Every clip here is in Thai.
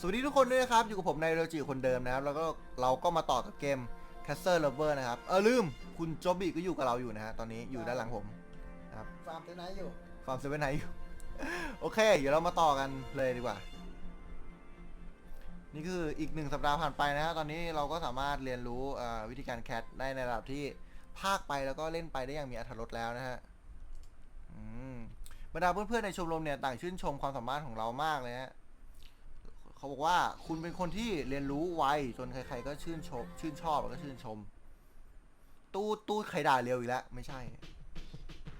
สวัสดีทุกคนด้วยนะครับ อยู่กับผมในายโรจิคนเดิมนะครับ แล้วก็เราก็มาต่อกับเกม c a s t l e Lover นะครับ เออลืม คุณโจบี้ก็อยู่กับเราอยู่นะฮะ ตอนนี้อยู่ด้านหลังผมนะครับฟาร์มเทนไนท์อยู่ฟาร์มเซเว่นไนอยู่ โอเค เดี๋ยวเรามาต่อกันเลยดีกว่า นี่คืออีกหนึ่งสัปดาห์ผ่านไปนะฮะ ตอนนี้เราก็สามารถเรียนรู้เอ่อวิธีการแคสได้ในระดับที่ภาคไปแล้วก็เล่นไปได้อย่างมีอรรถรสแล้วนะฮะอืมบรรดาเพื่อนๆในชมรมเนี่ยต่างชื่นชมความสามารถของเรามากเลยฮะ เขาบอกว่าคุณเป็นคนที่เรียนรู้ไวจนใครๆก็ชื่นชม ชื่นชอบแล้วก็ชื่นชม ตู้ตู้ใครด่าเร็วอีกแล้วไม่ใช่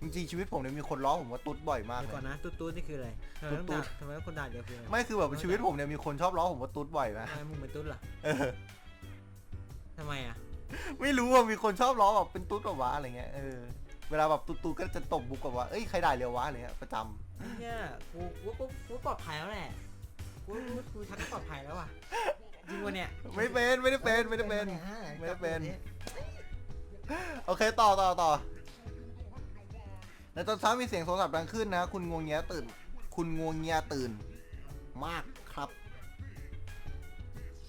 จริงๆชีวิตผมเนี่ยมีคนล้อผมว่าตุ๊ดบ่อยมากเดี๋ยวเลก่อนย นะตุ๊ดตุ๊ดนี่คืออะไรทำไมต้องตุ๊ด่าด ทำไมต้องคนด่าเดียวคืออะไรไม่คือแบบชีวิตผมเนี่ยมีคนชอบล้อผมว่าตุ๊ดบ่อยไหมทำไมมึงเป็นตุ๊ดล่ะเออ ทำไมอะไม่รู้ว่ามีคนชอบล้อแบบเป็นตุ๊ดแบบวะอะไรเงี้ยเออเวลาแบบตุ๊ดๆก็จะตบบุกแบบว่าเอ้ยใครด่าเร็ววะอะไรเงี้ยประจำ เนี่ยกูกูกูกูปลอดภัยแล้วแหละ กูกูกูชักปลอดภัยแล้วอะจริงวะเนี่ยไม่เป็นไม่ได้เป็นไม่ได้เป็นไม่ได้เป็น โอเคต่อต่อต่อในตอนเช้ามีเสียงโทรศัพท์ดังขึ้นนะ คุณงวงเงียตื่น คุณงวงเงียตื่น มากครับ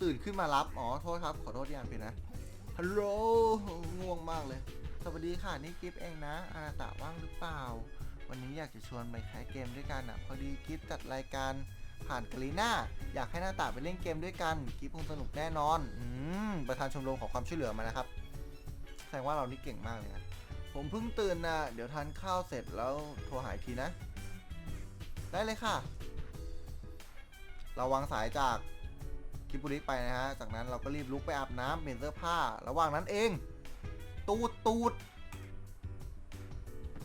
ตื่นขึ้นมารับ อ๋อโทษครับ ขอโทษที่อ่านผิดนะฮัลโหลง่วงมากเลย สวัสดีค่ะ นี่กิฟเองนะ อาณาตะว่างหรือเปล่า วันนี้อยากจะชวนไปแคสเกมด้วยกันอะ พอดีกิฟจัดรายการ ผ่านกาลีน่าอยากให้หน้าตาไปเล่นเกมด้วยกันกิฟคงสนุกแน่นอนอืมประธานชมรมขอความช่วยเหลือมานะครับ แสดงว่าเรานี่เก่งมากเลยนะผมเพิ่งตื่นนะเดี๋ยวทานข้าวเสร็จแล้วโทรหาอีกทีนะ ได้เลยค่ะ เราวางสายจากคิปุริไปนะฮะ จากนั้นเราก็รีบลุกไปอาบน้ำเปลี่ยนเสื้อผ้า ระหว่างนั้นเอง ตูดตูด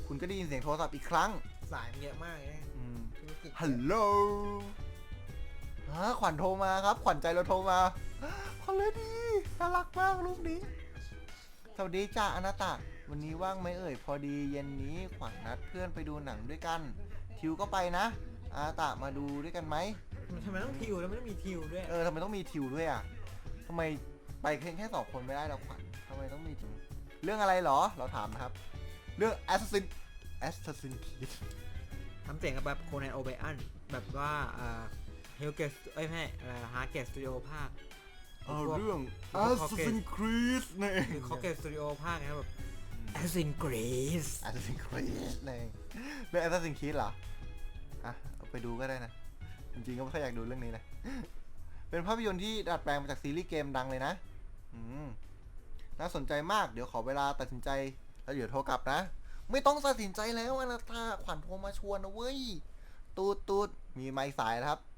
คุณก็ได้ยินเสียงโทรศัพท์อีกครั้ง สายมันเยอะมากเลยนะอืมธุรกิจฮัลโหล ฮะขวัญโทรมาครับ ขวัญใจเราโทรมาขวัญเลยดีน่ารักมากรูปนี้ สวัสดีจ้าอนาตะวันนี้ว่างไหมเอ่ย พอดีเย็นนี้ขวัญนัดเพื่อนไปดูหนังด้วยกัน ทิวก็ไปนะ อานาตะมาดูด้วยกันไหมทำไมต้องทิวแล้วไม่ต้องมีทิวด้วย เออทำไมต้องมีทิวด้วยอะทำไมไปเพียงแค่สองคนไม่ได้แล้วขวัญทำไมต้องมีทิวเรื่องอะไรเหรอ เราถามนะครับ เรื่อง Assassin Assassin Creed ทำเสียงกับแบบโคนันโอเบอันแบบว่าอ่าเฮลเกสเอ้ยไม่ใช่ฮาร์เกสสตูดิโอภาคเอาเรื่องพวก Assassin Creed นี่นเองคือเขาเกสสตูดิโอภาคนะครับแบบ Assassin's Creed Assassin Creed นั่นเองเรื่อง Assassin Creed เหรอ อะเอาไปดูก็ได้นะ จริงๆก็ไม่ค่อยอยากดูเรื่องนี้นะ เป็นภาพยนตร์ที่ดัดแปลงมาจากซีรีส์เกมดังเลยนะ อืม น่าสนใจมาก เดี๋ยวขอเวลาตัดสินใจ แล้วเดี๋ยวโทรกลับนะ ไม่ต้องตัดสินใจแล้วอนาตาขวัญโทรมาชวนนะเว้ย ตูดตูดมีไม้สายนะครับอืม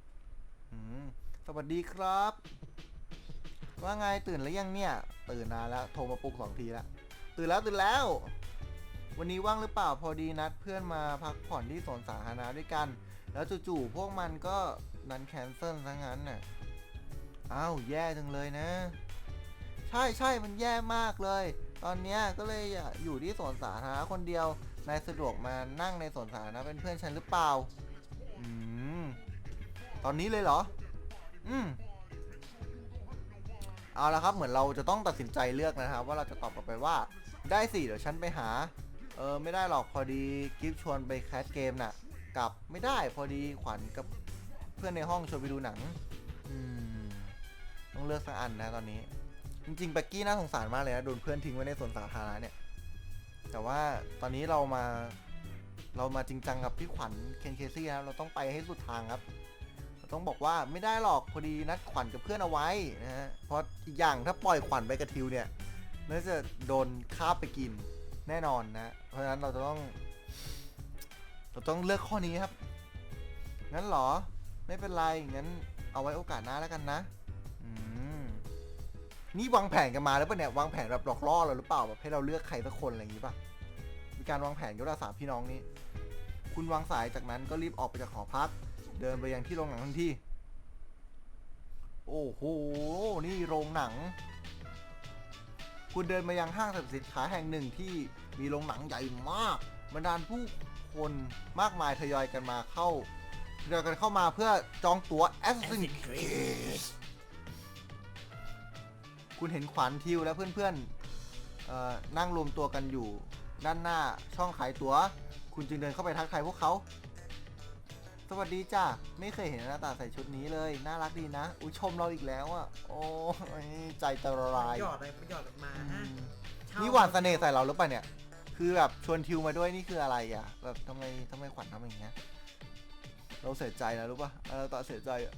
สวัสดีครับ ว่าไงตื่นแล้วยังเนี่ย ตื่นนานแล้วโทรมาปลุกสองทีแล้วตื่นแล้วตื่นแล้ว วันนี้ว่างหรือเปล่าพอดีนัดเพื่อนมาพักผ่อนที่สวนสาธารณะด้วยกัน แล้วจู่ๆพวกมันก็นันแคนเซิลซะงั้นน่ะอ้าวแย่จังเลยนะ ใช่ใช่มันแย่มากเลย ตอนนี้ก็เลยอยู่ที่สวนสาธารณะคนเดียวนายสะดวกมานั่งในสวนสาธารณะเป็นเพื่อนฉันหรือเปล่า อืม ตอนนี้เลยเหรอ อืมเอาละครับ เหมือนเราจะต้องตัดสินใจเลือกนะครับ ว่าเราจะตอบกลับไปว่าได้สิเดี๋ยวฉันไปหา เออไม่ได้หรอกพอดีกิฟชวนไปแคสเกมน่ะกลับไม่ได้พอดีขวัญกับเพื่อนในห้องชวนไปดูหนัง อืมต้องเลือกสักอันนะตอนนี้ จริงๆแบ็กกี้น่าสงสารมากเลยนะโดนเพื่อนทิ้งไว้ในสวนสาธารณะเนี่ย แต่ว่าตอนนี้เรามา เรามาจริงจังกับพี่ขวัญเคนเคซี่นะเราต้องไปให้สุดทางครับ ต้องบอกว่าไม่ได้หรอกพอดีนัดขวัญกับเพื่อนเอาไว้นะฮะเพราะอีกอย่างถ้าปล่อยขวัญไปกับทิวเนี่ยน่าจะโดนคาบไปกินแน่นอนนะ เพราะฉะนั้นเราจะต้อง เราต้องเลือกข้อนี้ครับ งั้นหรอ ไม่เป็นไร งั้นเอาไว้โอกาสหน้าแล้วกันนะ อืม นี่วางแผนกันมาแล้วปะเนี่ยวางแผนแบบหลอกล่อเราหรือเปล่าแบบให้เราเลือกใครสักคนอะไรอย่างงี้ป่ะมีการวางแผนกับเราสามพี่น้องนี้ คุณวางสายจากนั้นก็รีบออกไปจากหอพัก เดินไปยังที่โรงหนังทันทีโอ้โห นี่โรงหนัง คุณเดินมายังห้างสรรพสินค้าแห่งหนึ่งที่มีโรงหนังใหญ่มากบรรดาผู้คนมากมายทยอยกันมาเข้าทยอยกันเข้ามาเพื่อจองตั๋ว Assassin's Creed คุณเห็นขวัญทิวและเพื่อนๆเอ่อนั่งรวมตัวกันอยู่ ด้านหน้าช่องขายตั๋ว คุณจึงเดินเข้าไปทักทายพวกเขา สวัสดีจ้ะไม่เคยเห็นอนาตาใส่ชุดนี้เลย น่ารักดีนะ อุ้ยชมเราอีกแล้วอะ โอ้ยใจจะละลายหยอดอะไรหยอดมาอืฮะมเช่นี่หวานเสน่ห์ใส่เราหรือเปล่าเนี่ย คือแบบชวนทิวมาด้วยนี่คืออะไรอะ แบบทำไมทำไมขวัญทำอย่างเงี้ย เราเสียใจนะรู้ป่ะอนาตาเสียใจอะ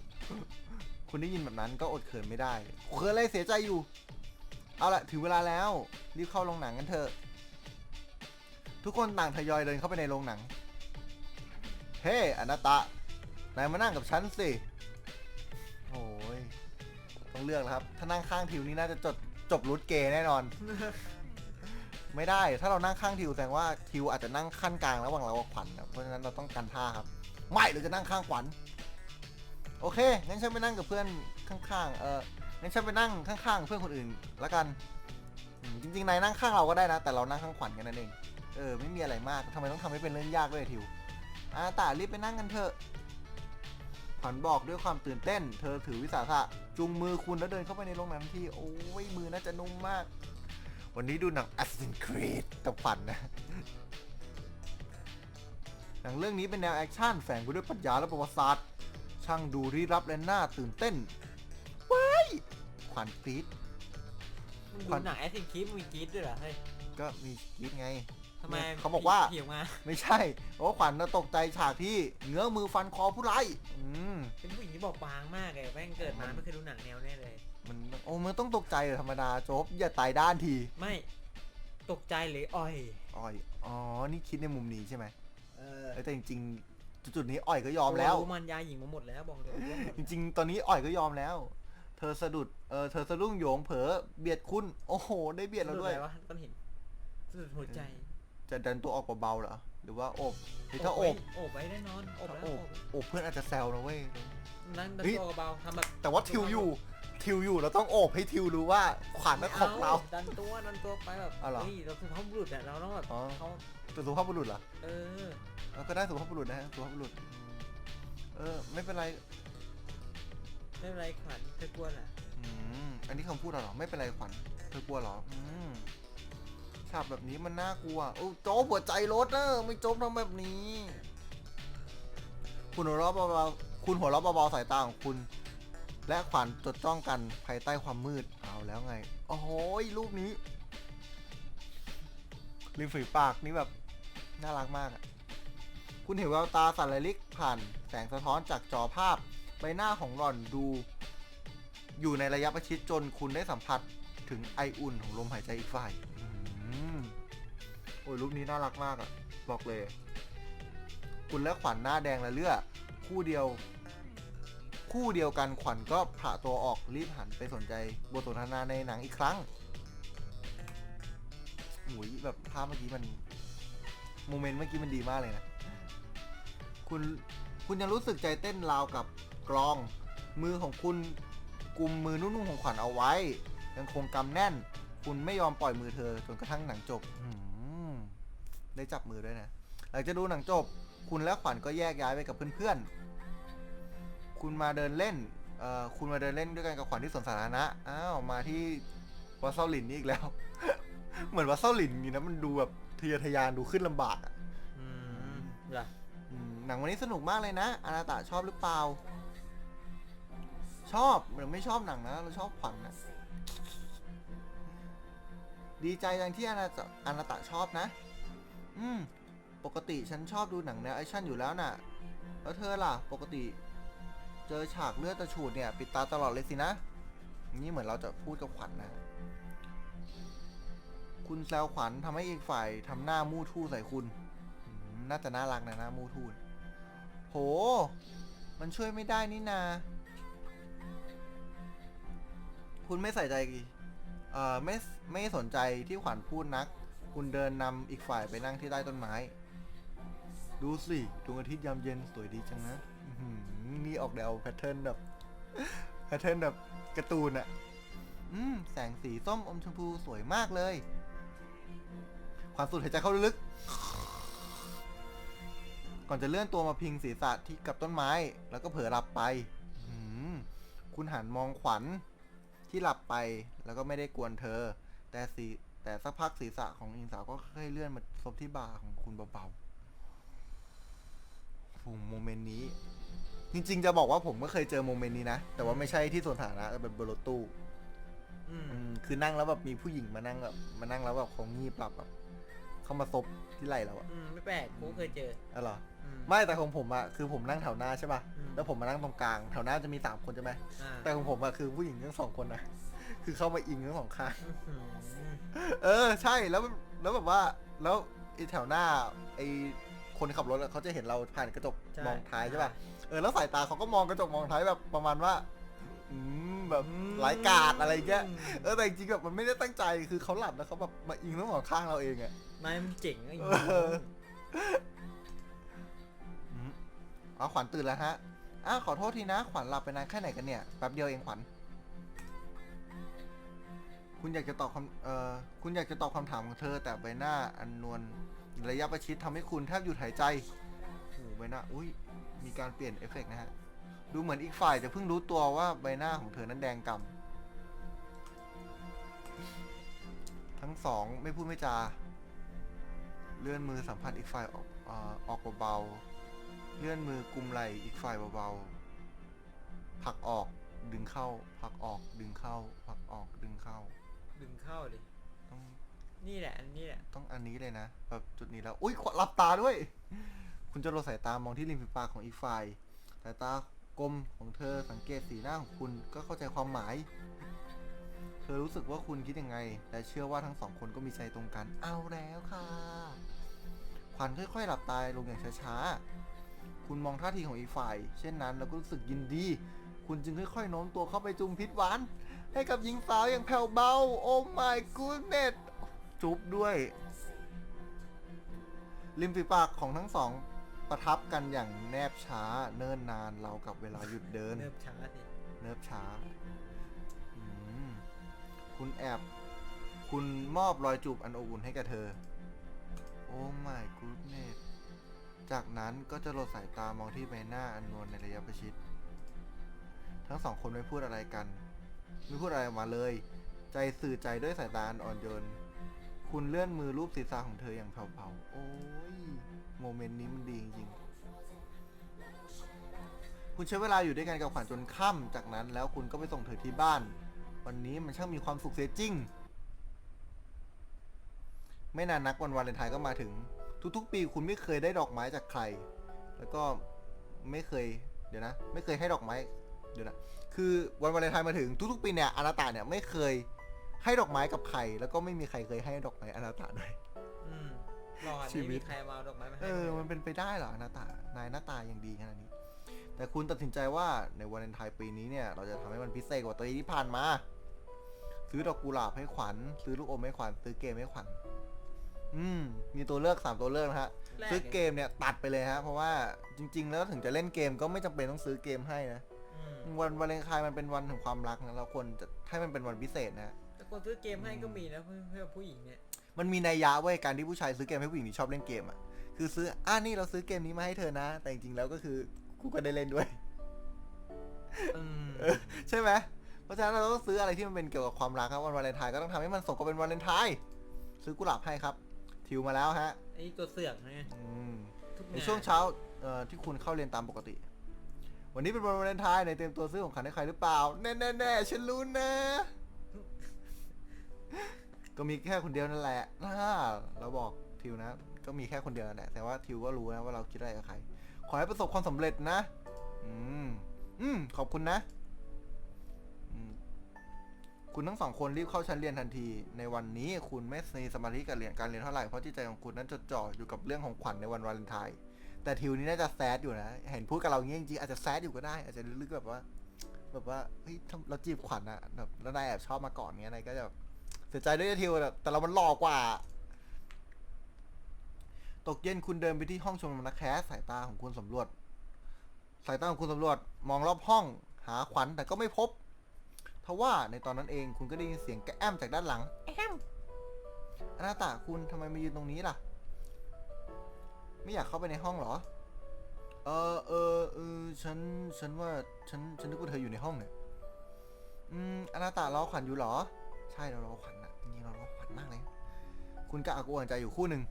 คุณได้ยินแบบนั้นก็อดเขินไม่ได้เขินอะไรเสียใจอยู่ เอาละถึงเวลาแล้วรีบเข้าโรงหนังกันเถอะ ทุกคนต่างทยอยเดินเข้าไปในโรงหนัง เฮ้อนาตะ นายมานั่งกับฉันสิโอ้ยต้องเลือกแล้วครับ ถ้านั่งข้างทิวนี่น่าจะจบจบรุดเกย์แน่นอน ไม่ได้ ถ้าเรานั่งข้างทิวแสดงว่าทิวอาจจะนั่งขั้นกลางระหว่างเรากับขวัญนะเพราะฉะนั้นเราต้องกันท่าครับ ไม่เราจะนั่งข้างขวัญ โอเค งั้นฉันไปนั่งกับเพื่อนข้างๆ เอองั้นฉันไปนั่งข้างๆ เพื่อนคนอื่นละกันอืมจริงๆ นายนั่งข้างเราก็ได้นะ แต่เรานั่งข้างขวัญกันนั่นเอง เออ ไม่มีอะไรมากทำไมต้องทำให้เป็นเรื่องยากด้วยทิว อาตารีบไปนั่งกันเถอะขวัญบอกด้วยความตื่นเต้น เธอถือวิสาสะจูงมือคุณแล้วเดินเข้าไปในโรงหนังทันที่ โอ้ยมือน่าจะนุ่มมาก วันนี้ดูหนัง Assassin's Creed กับขวัญนะ หนังเรื่องนี้เป็นแนวแอคชั่นแฝงไปด้วยปรัชญาและประวัติศาสตร์ ช่างดูรีรับและน่าตื่นเต้น ว้ายขวัญกรี๊ดมึงดูหนังแอสซินคีฟมีกรีดด้วยเหรอเฮ้ย ก็มีกรี๊ดไง ทำไมเขาบอกว่าเหี่ยวมาไม่ใช่เพราะว่าขวัญน่ะตกใจฉากที่เงื้อมือฟันคอผู้ร้ายอืม เป็นผู้หญิงที่บอกบางมากเลยแม่งเกิดมาไม่เคยดูหนังแนวแน่เลย มันโอ้มันต้องตกใจเหรอธรรมดาโจ๊บอย่าตายด้านทีไม่ตกใจหรืออ่อย อ้อยอ๋อนี่คิดในมุมนี้ใช่ไหมเออเอ้ยแต่จริงๆจุดๆนี้อ้อยก็ยอมแล้ว รู้มันยาหญิงมาหมดแล้วบอกเลยว่าหมดจริงๆ ตอนนี้อ้อยก็ยอมแล้ว เธอสะดุดเออเธอสะดุ้งโยงเผลอเบียดคุณ โอ้โห ได้เบียดเราด้วยสุอะไรวะต้นเห็นสุดหัวใจ จะดันตัวออกเบาๆเหรอ หรือว่าโอบหรือถ้าโอบไว้โอบไว้แน่นอนโอบถ้าแล้วโอโอบบโอบเพื่อนอาจจะแซวนะเว้ย นั่งดันเฮ้ย ตัวเบาๆทำแบบแต่ว่าทิวอยู่ ทิวอยู่เราต้องโอบให้ทิวรู้ว่าขวัญน่ะของเรา ดันตัวดันตัวไปแบบเอาเหรอเฮ้ยเราสุภาพบุรุษเนี่ยเราต้องแบบอ๋อ เขาแต่สุภาพบุรุษเหรอเออเราก็ได้สุภาพบุรุษนะฮะสุภาพบุรุษ เออ ไม่เป็นไรไม่เป็นไรขวัญเธอกลัวเหรออืมอันนี้คำพูดเราเหรอ ไม่เป็นไรขวัญเธอกลัวเหรออืม ฉากแบบนี้มันน่ากลัวโอ้โจ๊บหัวใจรถเนอะไม่โจ๊บทำแบบนี้ คุณหัวเราะเบาๆคุณหัวเราะเบาๆสายตาของคุณ และขวัญจดจ้องกันภายใต้ความมืดเอาแล้วไง โอ้โหรูปนี้ริมฝีปากนี่แบบน่ารักมากอะคุณเห็นแววตาสันลิกผ่านแสงสะท้อนจากจอภาพใบหน้าของหล่อนดู อยู่ในระยะประชิดจนคุณได้สัมผัสถึงไออุ่นของลมหายใจอีกฝ่าย มโอ้ยรูปนี้น่ารักมากอะ่ะบอกเลย คุณและขวัญหน้าแดงและเลือดคู่เดียว คู่เดียวกันขวัญก็ผ่าตัวออกรีบหันไปสนใจบทสนทนาในหนังอีกครั้งโอ้ยแบบภาพเมื่อกี้มันโมเมนต์เมื่อกี้มันดีมากเลยนะ คุณคุณยังรู้สึกใจเต้นราวกับกลอง มือของคุณกุมมือนุ่มๆของขวัญเอาไว้ ยังคงกำแน่น คุณไม่ยอมปล่อยมือเธอจนกระทั่งหนังจบอืมได้จับมือด้วยนะ หลังจากดูหนังจบ คุณและขวัญก็แยกย้ายไปกับเพื่อนๆ คุณมาเดินเล่นเอ่อคุณมาเดินเล่นด้วยกันกับขวัญที่สวนสาธารณะ อ้าว มาที่วัดเซาหลินนี่อีกแล้ว เหมือนวัดเซาหลินนี่นะมันดูแบบทะเยอทะยานดูขึ้นลำบากอะอืมเหรออืมหนังวันนี้สนุกมากเลยนะ อานาตะชอบหรือเปล่า ชอบหรือไม่ชอบหนังนะ เราชอบขวัญนะ ดีใจจังที่อานาตะอานาตะชอบนะ อืม ปกติฉันชอบดูหนังแนวแอคชั่นอยู่แล้วน่ะ แล้วเธอล่ะ ปกติ เจอฉากเลือดตะฉูดเนี่ย ปิดตาตลอดเลยสินะ นี่เหมือนเราจะพูดกับขวัญนะคุณแซวขวัญทำให้อีกฝ่ายทำหน้ามู่ทู่ใส่คุณ น่าจะน่ารักนะหน้ามู่ทูนโห มันช่วยไม่ได้นี่นา คุณไม่ใส่ใจ เอ่อไม่ไม่สนใจที่ขวัญพูดนัก คุณเดินนำอีกฝ่ายไปนั่งที่ใต้ต้นไม้ ดูสิดวงอาทิตย์ยามเย็นสวยดีจังนะอื้อหือนี่ออกแนวแพทเทิร์นแบบแพทเทิร์นแบบการ์ตูนอะอืมแสงสีส้มอมชมพูสวยมากเลยขวัญสูดหายใจเข้าลึกๆก่อนจะเลื่อนตัวมาพิงศีรษะที่กับต้นไม้ แล้วก็เผลอหลับไปอื้อหือคุณหันมองขวัญ ที่หลับไปแล้วก็ไม่ได้กวนเธอ แต่สีแต่สักพักศีรษะของหญิงสาวก็ค่อยๆเลื่อนมาซบที่บ่าของคุณเบาๆผมโมเมนต์นี้ จริง ๆ จะบอกว่าผมก็เคยเจอโมเมนต์นี้นะ แต่ว่าไม่ใช่ที่สวนสาธารณะแต่เป็นบนรถตู้อืมอืมคือนั่งแล้วแบบมีผู้หญิงมานั่งแบบมานั่งแล้วแบบเขางีบหลับแบบ เข้ามาซบที่ไหล่เราอะอืมไม่แปลกกูเคยเจออ๋อเหรอ อืม ไม่แต่ของผมอะคือผมนั่งแถวหน้าใช่ป่ะ อืม แล้วผมมานั่งตรงกลางแถวหน้าจะมีสามคนใช่ไหมอ่าแต่ของผมอะคือผู้หญิงทั้งสองคนนะคือเข้ามาอิงทั้งสองข้าง อืมเออใช่แล้วแล้วแบบว่าแล้วไอ้แถวหน้าไอ้คนขับรถอะเขาจะเห็นเราผ่านกระจกใช่มองท้ายใช่ป่ะเออแล้วสายตาเขาก็มองกระจกมองท้ายแบบประมาณว่า อืมแบบไร้กาดอะไรเงี้ย เออแต่จริงๆแบบมันไม่ได้ตั้งใจคือเขาหลับแล้วเขาแบบมาอิงทั้งสองข้างเราเองอะ นายมันเจ๋งไอ้เอออืมอ๋อขวัญตื่นแล้วฮะอ้าวขอโทษทีนะขวัญหลับไปนานแค่ไหนกันเนี่ยแป๊บเดียวเองขวัญ คุณอยากจะตอบคำเอ่อคุณอยากจะตอบคำถามของเธอ แต่ใบหน้าอันนวลระยะประชิดทำให้คุณแทบหยุดหายใจโอ้โหใบหน้าอุ้ยมีการเปลี่ยนเอฟเฟกต์นะฮะ ดูเหมือนอีกฝ่ายจะเพิ่งรู้ตัวว่าใบหน้าของเธอนั้นแดงกำทั้งสองไม่พูดไม่จา เลื่อนมือสัมผัสอีกฝ่ายออกเอ่อออกเบาๆ เลื่อนมือกุมไหล่อีกฝ่ายเบาๆ ผลักออกดึงเข้าผลักออกดึงเข้าผลักออกดึงเข้า ดึงเข้าดิต้องนี่แหละ อันนี้แหละ ต้องอันนี้เลยนะแบบจุดนี้แล้ว อุ้ยขวหลับตาด้วย คุณจะลดสายตามองที่ริมฝีปากของอีกฝ่ายสายตากลมของเธอสังเกตสีหน้าของคุณก็เข้าใจความหมาย เธอรู้สึกว่าคุณคิดยังไง และเชื่อว่าทั้งสองคนก็มีใจตรงกัน เอาแล้วค่ะ ขวัญค่อยๆ หลับตาลงอย่างช้าๆ คุณมองท่าทีของอีกฝ่าย เช่นนั้นแล้วก็รู้สึกยินดี คุณจึงค่อยๆ โน้มตัวเข้าไปจุมพิษหวาน ให้กับหญิงสาวอย่างแผ่วเบา โอ้ my goodness จุ๊บด้วย ริมฝีปากของทั้งสองประทับกันอย่างแนบช้าเนิ่นนานเราวกับเวลาหยุดเดิน เนิบช้าสิเนิบช้าอืม คุณแอบ คุณมอบรอยจูบอันอบอุ่นให้กับเธอ โอ้ my goodness จากนั้นก็จะลดสายตามองที่ใบหน้าอันนวลในระยะประชิด ทั้งสองคนไม่พูดอะไรกัน ไม่พูดอะไรออกมาเลย ใจสื่อใจด้วยสายตาอันอ่อนโยน คุณเลื่อนมือรูปศีรษะของเธออย่างเบาๆ โอ้ย โมเมนต์นี้มันดีจริงๆ คุณใช้เวลาอยู่ด้วยกันกับขวัญจนค่ำจากนั้นแล้วคุณก็ไปส่งเธอที่บ้าน วันนี้มันช่างมีความสุขเสียจริง ไม่นานนักวันวาเลนไทน์ก็มาถึง ทุกๆ ปีคุณไม่เคยได้ดอกไม้จากใคร แล้วก็ไม่เคย เดี๋ยวนะ ไม่เคยให้ดอกไม้ เดี๋ยวนะ คือวันวาเลนไทน์มาถึงทุกๆ ปีเนี่ยอนาตาเนี่ยไม่เคยให้ดอกไม้กับใคร แล้วก็ไม่มีใครเคยให้ดอกไม้อนาตาด้วย อืมรอดชีไม่วิมีต ใครมาเอาดอกไม้มาเอให้อเลยมันเป็นไปได้เหรอหน้าตานายหน้าตายังดีขนาดนี้ แต่คุณตัดสินใจว่าในวันเลนไทน์ปีนี้เนี่ย เราจะทำให้มันพิเศษกว่าปีที่ผ่านมา ซื้อดอกกุหลาบให้ขวัญ ซื้อลูกอมให้ขวัญ ซื้อเกมให้ขวัญ อืม มีตัวเลือกสามตัวเลือกนะฮะแรซื้อเกมเนี่ยตัดไปเลยฮะ เพราะว่าจริง ๆ แล้วถึงจะเล่นเกมก็ไม่จำเป็นต้องซื้อเกมให้นะ อืมวันวาเลนไทน์มันเป็นวันแห่งความรักนะเราควรจะให้มันเป็นวันพิเศษนะแต่คนซื้อเกมให้ก็มีนะเพื่อเพื่อผู้หญิงเนี่ย มันมีนัยยะเว้ยการที่ผู้ชายซื้อเกมให้ผู้หญิงที่ชอบเล่นเกมอะ คือซื้ออ่านี่เราซื้อเกมนี้มาให้เธอนะ แต่จริงๆแล้วก็คือกูก็ได้เล่นด้วย อืมเออใช่ไหม เพราะฉะนั้นเราต้องซื้ออะไรที่มันเป็นเกี่ยวกับความรักครับวันวาเลนไทน์ก็ต้องทำให้มันสมกับเป็นวาเลนไทน์ซื้อกุหลาบให้ครับ ทิวมาแล้วฮะไอ้ตัวเสือกเนี่ยอืมทุกในงานช่วงเช้าเอ่อที่คุณเข้าเรียนตามปกติ วันนี้เป็นวันวาเลนไทน์ในเตรียมตัวซื้อของขวัญให้ใครหรือเปล่าแน่แน่แน่ฉันรู้นะ ก็มีแค่คนเดียวนั่นแหละน่าเราบอกทิวนะ ก็มีแค่คนเดียวนั่นแหละแต่ว่าทิวก็รู้นะว่าเราคิดอะไรกับใคร ขอให้ประสบความสำเร็จนะ อืม อืม ขอบคุณนะอืม คุณทั้งสองคนรีบเข้าชั้นเรียนทันที ในวันนี้คุณไม่มีสมาธิกับเรียนการเรียนเท่าไหร่ เพราะจิตใจของคุณนั้นจดจ่ออยู่กับเรื่องของขวัญในวันวาเลนไทน์แต่ทิวนี้น่าจะแซดอยู่นะ เห็นพูดกับเราอย่างงี้จริงๆอาจจะแซดอยู่ก็ได้ อาจจะลึกๆแบบว่า แบบว่าเฮ้ยเราจีบขวัญอะแบบแล้วนายแอบชอบมาก่อนเงี้ยนายก็จะเสียใจด้วยทิวแต่แต่เรามันหล่อกว่า ตกเย็นคุณเดินไปที่ห้องชมรมนักแคสสายตาของคุณสำรวจ สายตาของคุณสำรวจมองรอบห้องหาขวัญแต่ก็ไม่พบ ทว่าในตอนนั้นเองคุณก็ได้ยินเสียงแกแอมจากด้านหลังแอมอนาตาคุณทำไมมายืนตรงนี้ล่ะ ไม่อยากเข้าไปในห้องเหรอ เออเออเออฉัน ฉันว่า ฉัน ฉันนึกว่าเธออยู่ในห้องเนี่ย อืมอนาตารอขวัญอยู่เหรอ ใช่เรารอขวัญนะจริงๆเรารอขวัญมากเลย คุณก็อากูอ่อนใจอยู่คู่หนึ่ง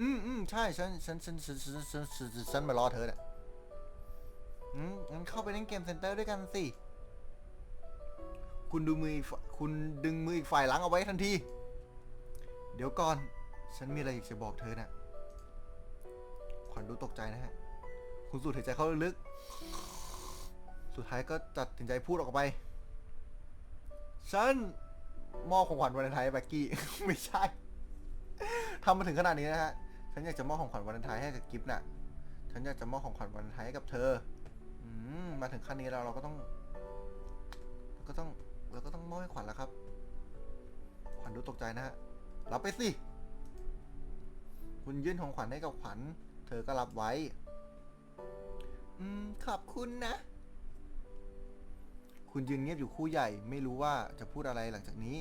อืมอืมใช่ ฉัน ฉัน ฉัน ฉัน ฉัน ฉัน ฉันมารอเธอแหละอืมงั้นเข้าไปเล่นเกมเซ็นเตอร์ด้วยกันสิ คุณดูมือคุณดึงมืออีกฝ่ายหลังเอาไว้ทันที เดี๋ยวก่อน ฉันมีอะไรอยากจะบอกเธอน่ะ ขวัญดูตกใจนะฮะ คุณสูดหายใจเข้าลึกๆสุดท้ายก็ตัดสินใจพูดออกไป ฉันมอบของขวัญวันไทน์ให้แบ็กกี้ ไม่ใช่ ทำมาถึงขนาดนี้นะฮะ ฉันอยากจะมอบของขวัญวันไทน์ให้กับกิฟต์น่ะ ฉันอยากจะมอบของขวัญวันไทน์ให้กับเธอ อืม มาถึงขั้นนี้แล้วเราก็ต้อง ก็ต้อง เราก็ต้องมอบให้ขวัญแล้วครับ ขวัญดูตกใจนะฮะรับไปสิ คุณยื่นของขวัญให้กับขวัญ เธอก็รับไว้ อืม ขอบคุณนะ คุณยืนเงียบอยู่ครู่ใหญ่ ไม่รู้ว่าจะพูดอะไรหลังจากนี้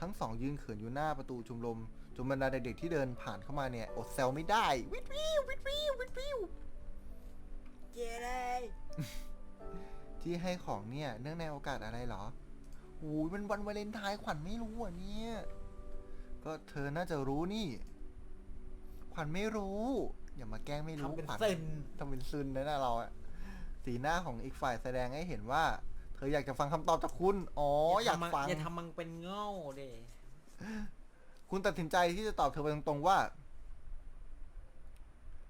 ทั้งสองยืนเขินอยู่หน้าประตูชุมรมจนบรรดาเด็กๆที่เดินผ่านเข้ามาเนี่ย อดแซวไม่ได้ วิดวิววิดวิววิดวิวเจเลยที่ให้ของเนี่ย เนื่องในโอกาสอะไรเหรอ โอ้ยมันวันวาเลนไทน์ขวัญไม่รู้อะเนี่ย ก็เธอน่าจะรู้นี่ ขวัญไม่รู้ อย่ามาแกล้งไม่รู้ทำเป็นขวัญเซน ทำเป็นซึนนะน่ะเราอะสีหน้าของอีกฝ่ายแสดงให้เห็นว่า เธออยากจะฟังคำตอบจากคุณ อ๋อ อยากทำมันฟัง อย่าทำมันเป็นเง่าเด้คุณตัดสินใจที่จะตอบเธอไปตรงๆว่า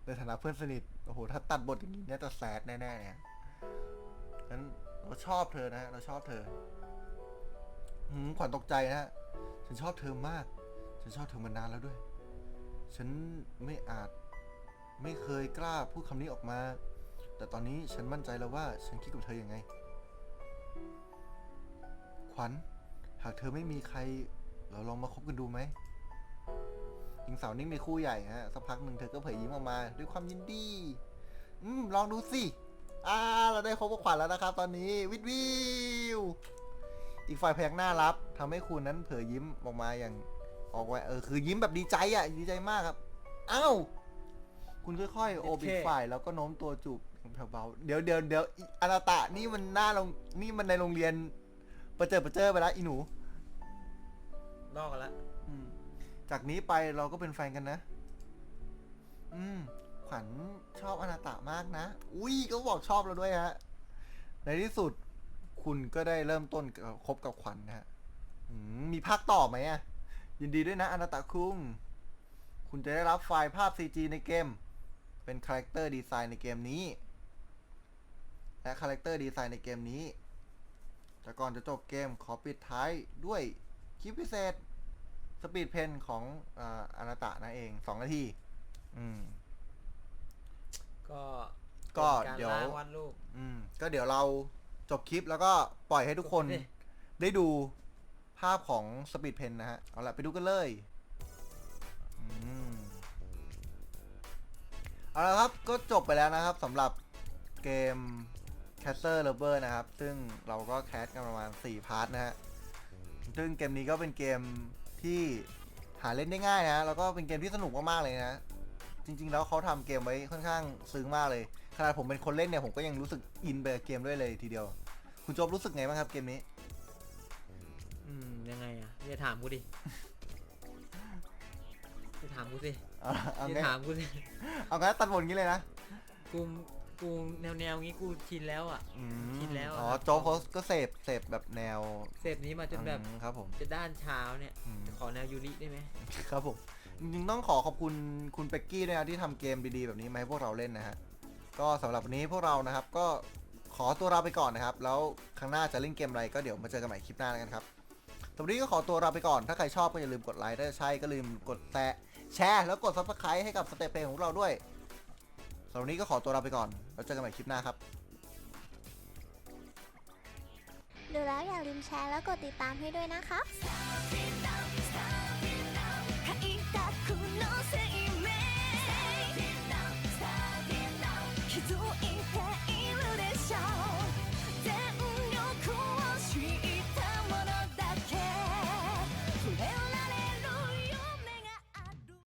ในฐานะเพื่อนสนิท โอ้โห ถ้าตัดบทอย่างนี้เนี่ยจะแซดแน่ๆเนี่ยงั้นเราชอบเธอนะฮะเราชอบเธอ หืมขวัญตกใจนะฮะ ฉันชอบเธอมาก ฉันชอบเธอมานานแล้วด้วย ฉันไม่อาจไม่เคยกล้าพูดคำนี้ออกมา แต่ตอนนี้ฉันมั่นใจแล้วว่าฉันคิดกับเธออยังไง ขวัญ หากเธอไม่มีใคร เราลองมาคบกันดูไหมหญิงสาวนิ่งในคู่ใหญ่ฮะ สักพักหนึ่งเธอก็เผยยิ้มออกมา ด้วยความยินดี อืม ลองดูสิ อ่า เราได้คบกับขวัญแล้วนะครับ ตอนนี้ วิดวิว อีกฝ่ายพยักหน้ารับทำให้คุณนั้นเผยยิ้มออกมาอย่างออกไว้เออคือยิ้มแบบดีใจอะดีใจมากครับอ้าวคุณค่อยๆโอบอีกฝ่ายแล้วก็โน้มตัวจูบเบาๆเดี๋ยวเดี๋ยวเดี๋ยวอีอนาตะนี่มันหน้าลงนี่มันในโรงเรียนประเจิดประเจิดไปแล้วอีหนูลอกกันละอืมจากนี้ไปเราก็เป็นแฟนกันนะ อืม ขวัญชอบอนาตะมากนะ อุ้ยก็บอกชอบเราด้วยฮะ ในที่สุด คุณก็ได้เริ่มต้นกับคบกับขวัญนะฮะอืมมีภาคต่อไหมอะ ยินดีด้วยนะอนาตะคุง คุณจะได้รับไฟล์ภาพ CG ในเกม เป็นคาแรคเตอร์ดีไซน์ในเกมนี้ และคาแรคเตอร์ดีไซน์ในเกมนี้ แต่ก่อนจะจบเกมขอปิดท้ายด้วยคลิปพิเศษสปีดเพนของอ่าอนาตะนะเองสองนาที อืม ก็ก็ป็นารเดี๋ยวล่างวาดรูปอืม ก็เดี๋ยวเรา จบคลิปแล้วก็ปล่อยให้ทุกคนดิได้ดูภาพของสปีดเพนนะฮะ เอาละไปดูกันเลยอืมเอาละครับก็จบไปแล้วนะครับสำหรับเกม Caster Lover นะครับ ซึ่งเราก็แคสกันประมาณ 4 พาร์ทนะฮะ ซึ่งเกมนี้ก็เป็นเกมที่หาเล่นได้ง่ายนะ แล้วก็เป็นเกมที่สนุกมากๆเลยนะ จริง ๆ แล้วเขาทำเกมไว้ค่อนข้างซึ้งมากเลย ขนาดผมเป็นคนเล่นเนี่ยผมก็ยังรู้สึกอินไปกับเกมด้วยเลยทีเดียว คุณโจบรู้สึกไงบ้างครับเกมนี้ อืมยังไงอะอย่าถามกูดิอย่าถามกูสิเอาเอาอย่างั้นถามกูสิเอางั้นตัดบทงี้เลยนะกูกูแนวแนวงี้กูชินแล้วอะ อืมคิดแล้วอ๋อครับโจ๊กเขาก็เสพเสพแบบแนวเสพนี้มาจนแบบอืมครับผม จะด้านเช้าเนี่ยอืม ขอแนวยูริได้ไหมครับผมจริงๆต้องขอขอบคุณคุณเป็กกี้ด้วยนะที่ทำเกมดีๆแบบนี้มาให้พวกเราเล่นนะฮะ ก็สำหรับวันนี้พวกเรานะครับก็ขอตัวลาไปก่อนนะครับ แล้วครั้งหน้าจะเล่นเกมอะไรก็เดี๋ยวมาเจอกันใหม่คลิปหน้ากันครับสำหรับนี้ก็ขอตัวลาไปก่อน ถ้าใครชอบก็อย่าลืมกดไลค์ถ้าใช่ก็ลืมกดแตะแชร์แล้วกด subscribe ให้กับสเตปเพลงของเราด้วยสำหรับวันนี้ก็ขอตัวลาไปก่อน แล้วเจอกันใหม่คลิปหน้าครับ ดูแล้วอย่าลืมแชร์แล้วกดติดตามให้ด้วยนะคะ